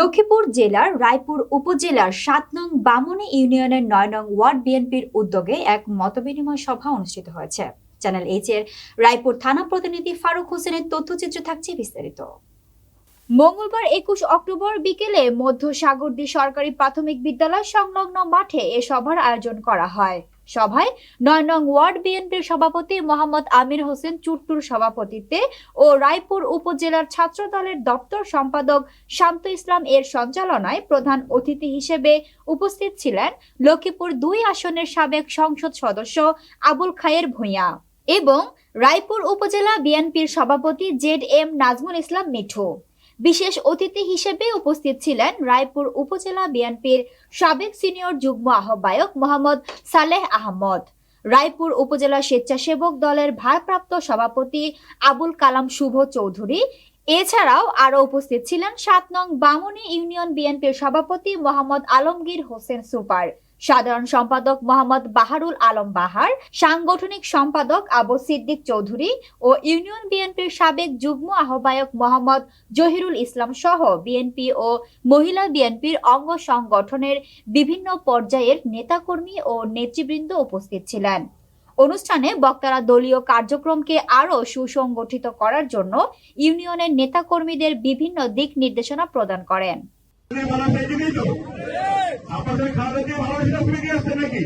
লক্ষ্মীপুর জেলার রায়পুর উপজেলার সাত নং বামুনি ইউনিয়নের নয় নং ওয়ার্ড বিএনপির উদ্যোগে এক মতবিনিময় সভা অনুষ্ঠিত হয়েছে। চ্যানেল এইচ এর রায়পুর থানা প্রতিনিধি ফারুক হোসেনের তথ্যচিত্র থাকছে বিস্তারিত। মঙ্গলবার একুশ অক্টোবর বিকেলে মধ্য সাগরদী সরকারি প্রাথমিক বিদ্যালয় সংলগ্ন মাঠে এ সভার আয়োজন করা হয়। সভায় নয় নং ওয়ার্ড বিএনপির সভাপতি মোহাম্মদ আমির হোসেন চুট্টুর সভাপতিত্বে ও রায়পুর উপজেলার ছাত্র দলের দপ্তর সম্পাদক শান্ত ইসলাম এর সঞ্চালনায় প্রধান অতিথি হিসেবে উপস্থিত ছিলেন লক্ষ্মীপুর দুই আসনের সাবেক সংসদ সদস্য আবুল খায়ের ভূঁইয়া এবং রায়পুর উপজেলা বিএনপির সভাপতি জেড এম নাজমুল ইসলাম মিঠু। বিশেষ অতিথি হিসেবে উপস্থিত ছিলেন রায়পুর উপজেলা বিএনপির সাবেক সিনিয়র যুগ্ম আহ্বায়ক মোহাম্মদ সালেহ আহমদ। রায়পুর উপজেলা স্বেচ্ছাসেবক দলের ভারপ্রাপ্ত সভাপতি আবুল কালাম শুভ চৌধুরী। এছাড়াও আরও উপস্থিত ছিলেন সাত নং বামুনি ইউনিয়ন বিএনপির সভাপতি মোহাম্মদ আলমগীর হোসেন সুপার। সাধারণ সম্পাদক মোহাম্মদ বাহারুল আলম বাহার, সাংগঠনিক সম্পাদক আবু সিদ্দিক চৌধুরী ও ইউনিয়ন বিএনপির সাবেক যুগ্ম আহ্বায়ক মোহাম্মদ জহিরুল ইসলাম সহ বিএনপি ও মহিলা বিএনপির অঙ্গ সংগঠনের বিভিন্ন পর্যায়ের নেতাকর্মী ও নেতৃবৃন্দ উপস্থিত ছিলেন। অনুষ্ঠানে বক্তারা দলীয় কার্যক্রমকে আরও সুসংগঠিত করার জন্য ইউনিয়নের নেতাকর্মীদের বিভিন্ন দিক নির্দেশনা প্রদান করেন। আপনাদের খাওয়া দিয়ে ভুলে গিয়ে আসছে নাকি?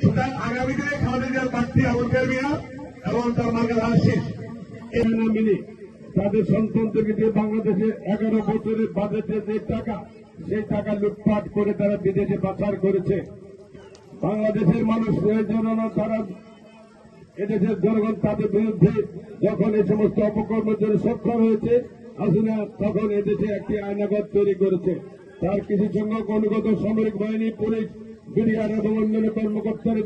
সুতরাং আগামী দিনে খাওয়া দেওয়ার প্রার্থী আবুল মিয়া এবং তার মার্কা শেষ। এই মিলে তাদের সন্তানদেরকে দিয়ে বাংলাদেশে এগারো বছরের বাজেটে যে টাকা, সেই টাকা লুটপাট করে তারা বিদেশে পাচার করেছে। বাংলাদেশের মানুষ জন্য তারা এদেশের জনগণ তাদের বিরুদ্ধে যখন এই সমস্ত অপকর্মের জন্য সক্ষম হয়েছে আসলে তখন এদেশে একটি আইনাগত তৈরি করেছে। তার কিছু সংখ্যক অনুগত সামরিক বাহিনী পুলিশ বিডিআর এবং অন্যান্য কর্মকর্তারা